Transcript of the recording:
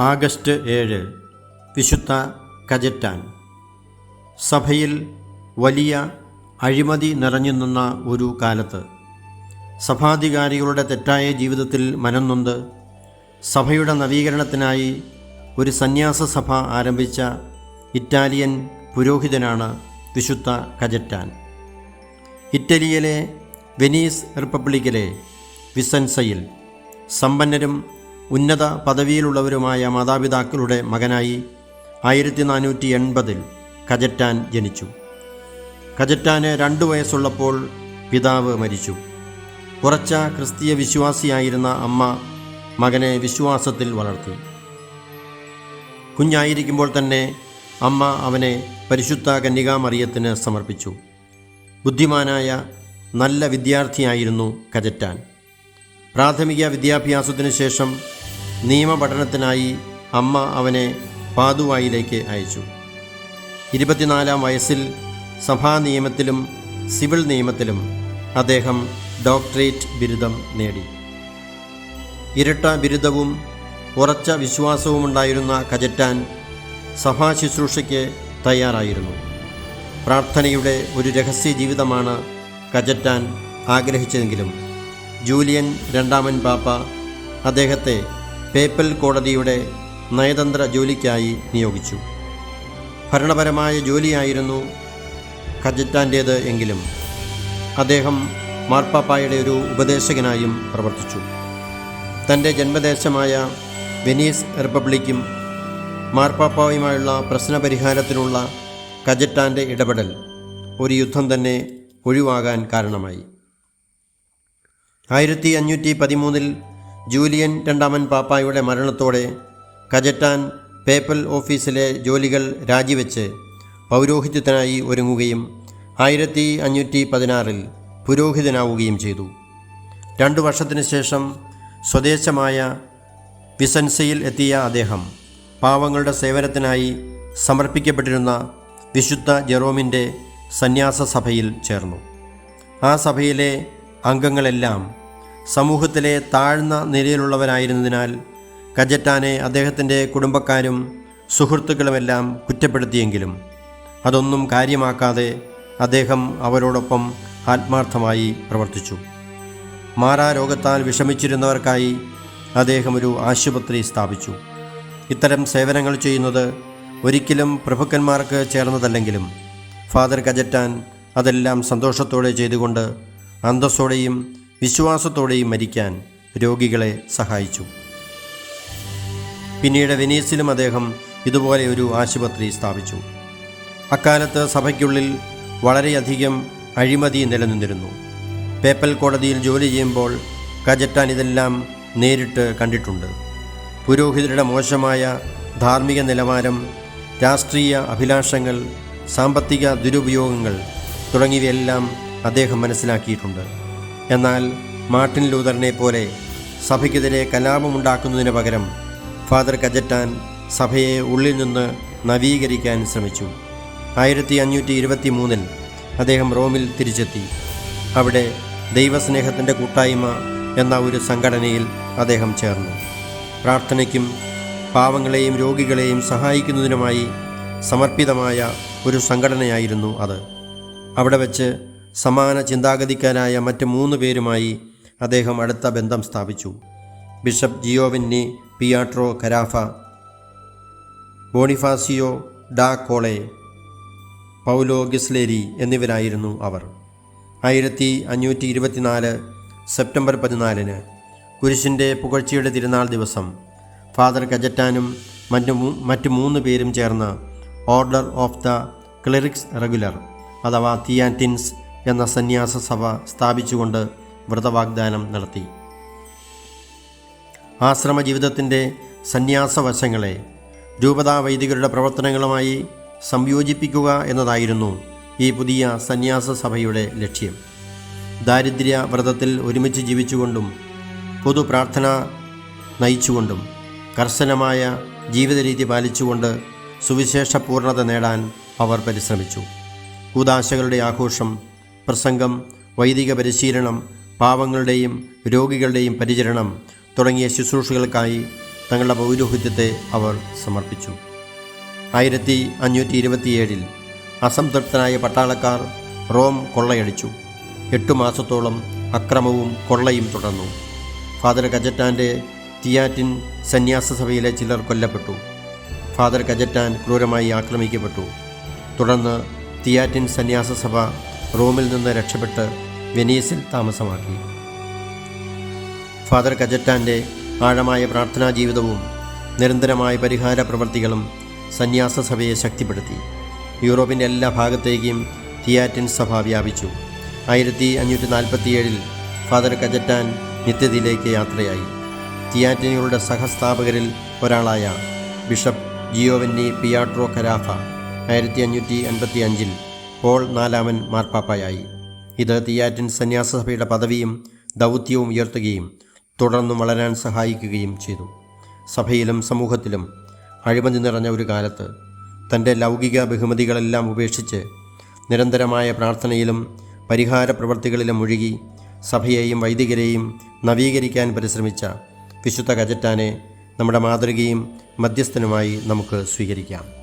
August ഏഴ് വിശുദ്ധ കജറ്റാൻ. സഭയിൽ വലിയ അഴിമതി നിറഞ്ഞു നിന്ന ഒരു കാലത്ത് സഭാധികാരികളുടെ തെറ്റായ ജീവിതത്തിൽ മനംനൊന്ത് സഭയുടെ നവീകരണത്തിനായി ഒരു സന്യാസ സഭ ആരംഭിച്ച ഇറ്റാലിയൻ പുരോഹിതനാണ് വിശുദ്ധ കജറ്റാൻ. ഇറ്റലിയിലെ വെനീസ് റിപ്പബ്ലിക്കിലെ വിസൻസയിൽ സമ്പന്നരും ഉന്നത പദവിയിലുള്ളവരുമായ മാതാപിതാക്കളുടെ മകനായി ആയിരത്തി നാനൂറ്റി എൺപതിൽ കജറ്റാൻ ജനിച്ചു. കജറ്റാന് രണ്ടു വയസ്സുള്ളപ്പോൾ പിതാവ് മരിച്ചു. ഉറച്ച ക്രിസ്തീയ വിശ്വാസിയായിരുന്ന അമ്മ മകനെ വിശ്വാസത്തിൽ വളർത്തി. കുഞ്ഞായിരിക്കുമ്പോൾ തന്നെ അമ്മ അവനെ പരിശുദ്ധ കന്യകാമറിയത്തിന് സമർപ്പിച്ചു. ബുദ്ധിമാനായ നല്ല വിദ്യാർത്ഥിയായിരുന്നു കജറ്റാൻ പ്രാഥമിക വിദ്യാഭ്യാസത്തിനു ശേഷം നിയമപഠനത്തിനായി അമ്മ അവനെ പാതുവായിലേക്ക് അയച്ചു. ഇരുപത്തിനാലാം വയസ്സിൽ സഭാ നിയമത്തിലും സിവിൽ നിയമത്തിലും അദ്ദേഹം ഡോക്ടറേറ്റ് ബിരുദം നേടി. ഇരട്ട ബിരുദവും ഉറച്ച വിശ്വാസവുമുണ്ടായിരുന്ന കജറ്റാൻ സഭാ ശുശ്രൂഷയ്ക്ക് തയ്യാറായിരുന്നു. പ്രാർത്ഥനയുടെ ഒരു രഹസ്യ ജീവിതമാണ് കജറ്റാൻ ആഗ്രഹിച്ചതെങ്കിലും ജൂലിയൻ രണ്ടാമൻ പാപ്പ അദ്ദേഹത്തെ പേപ്പൽ കോടതിയുടെ നയതന്ത്ര ജോലിക്കായി നിയോഗിച്ചു. ഭരണപരമായ ജോലിയായിരുന്നു കജറ്റാന്റേത് എങ്കിലും. അദ്ദേഹം മാർപ്പാപ്പായുടെ ഒരു ഉപദേശകനായും പ്രവർത്തിച്ചു. തന്റെ ജന്മദേശമായ വെനീസ് റിപ്പബ്ലിക്കും മാർപ്പാപ്പായുമായുള്ള പ്രശ്നപരിഹാരത്തിനുള്ള കജറ്റാന്റെ ഇടപെടൽ ഒരു യുദ്ധം തന്നെ ഒഴിവാകാൻ കാരണമായി. ആയിരത്തി അഞ്ഞൂറ്റി പതിമൂന്നിൽ ജൂലിയൻ രണ്ടാമൻ പാപ്പായുടെ മരണത്തോടെ കജറ്റാൻ പേപ്പൽ ഓഫീസിലെ ജോലികൾ രാജിവെച്ച് പൗരോഹിത്യത്തിനായി ഒരുങ്ങുകയും ആയിരത്തി അഞ്ഞൂറ്റി പതിനാറിൽ പുരോഹിതനാവുകയും ചെയ്തു. രണ്ടു വർഷത്തിനു ശേഷം സ്വദേശമായ വിസൻസയിൽ എത്തിയ അദ്ദേഹം പാവങ്ങളുടെ സേവനത്തിനായി സമർപ്പിക്കപ്പെട്ടിരുന്ന വിശുദ്ധ ജെറോമിന്റെ സന്യാസ സഭയിൽ ചേർന്നു. ആ സഭയിലെ അംഗങ്ങളെല്ലാം സമൂഹത്തിലെ താഴ്ന്ന നിലയിലുള്ളവനായിരുന്നതിനാൽ കജറ്റാനെ അദ്ദേഹത്തിന്റെ കുടുംബക്കാരും സുഹൃത്തുക്കളുമെല്ലാം കുറ്റപ്പെടുത്തിയെങ്കിലും അതൊന്നും കാര്യമാക്കാതെ അദ്ദേഹം അവരോടൊപ്പം ആത്മാർത്ഥമായി പ്രവർത്തിച്ചു. മാറാരോഗത്താൽ വിഷമിച്ചിരുന്നവർക്കായി അദ്ദേഹം ഒരു ആശുപത്രി സ്ഥാപിച്ചു. ഇത്തരം സേവനങ്ങൾ ചെയ്യുന്നത് ഒരിക്കലും പ്രഭുക്കന്മാർക്ക് ചേർന്നതല്ലെങ്കിലും ഫാദർ കജറ്റാൻ അതെല്ലാം സന്തോഷത്തോടെ ചെയ്തുകൊണ്ട് അന്തസ്സോടെയും വിശ്വാസത്തോടെയും മരിക്കാൻ രോഗികളെ സഹായിച്ചു. പിന്നീട് വെനീസിലും അദ്ദേഹം ഇതുപോലെ ഒരു ആശുപത്രി സ്ഥാപിച്ചു. അക്കാലത്ത് സഭയ്ക്കുള്ളിൽ വളരെയധികം അഴിമതി നിലനിന്നിരുന്നു. പേപ്പൽ കോടതിയിൽ ജോലി ചെയ്യുമ്പോൾ കജറ്റാൻ ഇതെല്ലാം നേരിട്ട് കണ്ടിട്ടുണ്ട്. പുരോഹിതരുടെ മോശമായ ധാർമ്മിക നിലവാരം രാഷ്ട്രീയ അഭിലാഷങ്ങൾ സാമ്പത്തിക ദുരുപയോഗങ്ങൾ തുടങ്ങിയവയെല്ലാം അദ്ദേഹം മനസ്സിലാക്കിയിട്ടുണ്ട്. എന്നാൽ മാർട്ടിൻ ലൂതറിനെ പോലെ സഭയ്ക്കെതിരെ കലാപമുണ്ടാക്കുന്നതിന് പകരം ഫാദർ കജറ്റാൻ സഭയെ ഉള്ളിൽ നിന്ന് നവീകരിക്കാൻ ശ്രമിച്ചു. ആയിരത്തി അഞ്ഞൂറ്റി ഇരുപത്തി മൂന്നിൽ അദ്ദേഹം റോമിൽ തിരിച്ചെത്തി. അവിടെ ദൈവസ്നേഹത്തിന്റെ കൂട്ടായ്മ എന്ന ഒരു സംഘടനയിൽ അദ്ദേഹം ചേർന്നു. പ്രാർത്ഥനയ്ക്കും പാവങ്ങളെയും രോഗികളെയും സഹായിക്കുന്നതിനുമായി സമർപ്പിതമായ ഒരു സംഘടനയായിരുന്നു അത്. അവിടെ വെച്ച് സമാന ചിന്താഗതിക്കാരായ മറ്റ് മൂന്ന് പേരുമായി അദ്ദേഹം അടുത്ത ബന്ധം സ്ഥാപിച്ചു. ബിഷപ്പ് ജിയോവിന്നി പിയാട്രോ കരാഫ ബോണിഫാസിയോ ഡാ കോളെ പൗലോ ഗിസ്ലേരി എന്നിവരായിരുന്നു അവർ. ആയിരത്തി അഞ്ഞൂറ്റി ഇരുപത്തിനാല് സെപ്റ്റംബർ പതിനാലിന് കുരിശിന്റെ പുകഴ്ചയുടെ തിരുനാൾ ദിവസം ഫാദർ കജറ്റാനും മറ്റു മറ്റു മൂന്ന് പേരും ചേർന്ന് order of the clerics regular അഥവാ തിയാറ്റിൻസ് എന്ന സന്യാസ സഭ സ്ഥാപിച്ചുകൊണ്ട് വ്രതവാഗ്ദാനം നടത്തി. ആശ്രമ ജീവിതത്തിന്റെ സന്യാസവശങ്ങളെ രൂപതാ വൈദികരുടെ പ്രവർത്തനങ്ങളുമായി സംയോജിപ്പിക്കുക എന്നതായിരുന്നു ഈ പുതിയ സന്യാസ സഭയുടെ ലക്ഷ്യം. ദാരിദ്ര്യ വ്രതത്തിൽ ഒരുമിച്ച് ജീവിച്ചുകൊണ്ടും പൊതു പ്രാർത്ഥന നയിച്ചുകൊണ്ടും കർശനമായ ജീവിതരീതി പാലിച്ചുകൊണ്ട് സുവിശേഷ പൂർണത നേടാൻ അവർ പരിശ്രമിച്ചു. കൂതാശകളുടെ ആഘോഷം പ്രസംഗം വൈദിക പരിശീലനം പാവങ്ങളുടെയും രോഗികളുടെയും പരിചരണം തുടങ്ങിയ ശുശ്രൂഷകൾക്കായി തങ്ങളുടെ പൗരോഹിത്യത്തെ അവർ സമർപ്പിച്ചു. ആയിരത്തി അഞ്ഞൂറ്റി ഇരുപത്തിയേഴിൽ അസംതൃപ്തനായ പട്ടാളക്കാർ റോം കൊള്ളയടിച്ചു. എട്ടു മാസത്തോളം അക്രമവും കൊള്ളയും തുടർന്നു. ഫാദർ കജറ്റാന്റെ തിയാറ്റിൻ സന്യാസസഭയിലെ ചിലർ കൊല്ലപ്പെട്ടു. ഫാദർ കജറ്റാൻ ക്രൂരമായി ആക്രമിക്കപ്പെട്ടു. തുടർന്ന് തിയാറ്റിൻ സന്യാസ സഭ റോമിൽ നിന്ന് രക്ഷപ്പെട്ട് വെനീസിൽ താമസമാക്കി. ഫാദർ കജറ്റാന്റെ ആഴമായ പ്രാർത്ഥനാ ജീവിതവും നിരന്തരമായ പരിഹാര പ്രവൃത്തികളും സന്യാസ സഭയെ ശക്തിപ്പെടുത്തി. യൂറോപ്പിന്റെ എല്ലാ ഭാഗത്തേക്കും തിയാറ്റിൻ സഭ വ്യാപിച്ചു. ആയിരത്തി അഞ്ഞൂറ്റി നാൽപ്പത്തിയേഴിൽ ഫാദർ കജറ്റാൻ നിത്യതയിലേക്ക് യാത്രയായി. തിയാറ്റിനുകളുടെ സഹസ്ഥാപകരിൽ ഒരാളായ ബിഷപ്പ് ജിയോവന്നി പിയാട്രോ കരാഫ ആയിരത്തി അഞ്ഞൂറ്റി അൻപത്തി അഞ്ചിൽ പോൾ നാലാമൻ മാർപ്പാപ്പയായി. ഇത് തിയാറ്റിൻ സന്യാസ സഭയുടെ പദവിയും ദൗത്യവും ഉയർത്തുകയും തുടർന്നും വളരാൻ സഹായിക്കുകയും ചെയ്തു. സഭയിലും സമൂഹത്തിലും അഴിമതി നിറഞ്ഞ ഒരു കാലത്ത് തന്റെ ലൗകിക ബഹുമതികളെല്ലാം ഉപേക്ഷിച്ച് നിരന്തരമായ പ്രാർത്ഥനയിലും പരിഹാര പ്രവർത്തികളിലും മുഴുകി സഭയെയും വൈദികരെയും നവീകരിക്കാൻ പരിശ്രമിച്ച വിശുദ്ധ ഗജറ്റാനെ നമ്മുടെ മാതൃകയും മധ്യസ്ഥനുമായി നമുക്ക് സ്വീകരിക്കാം.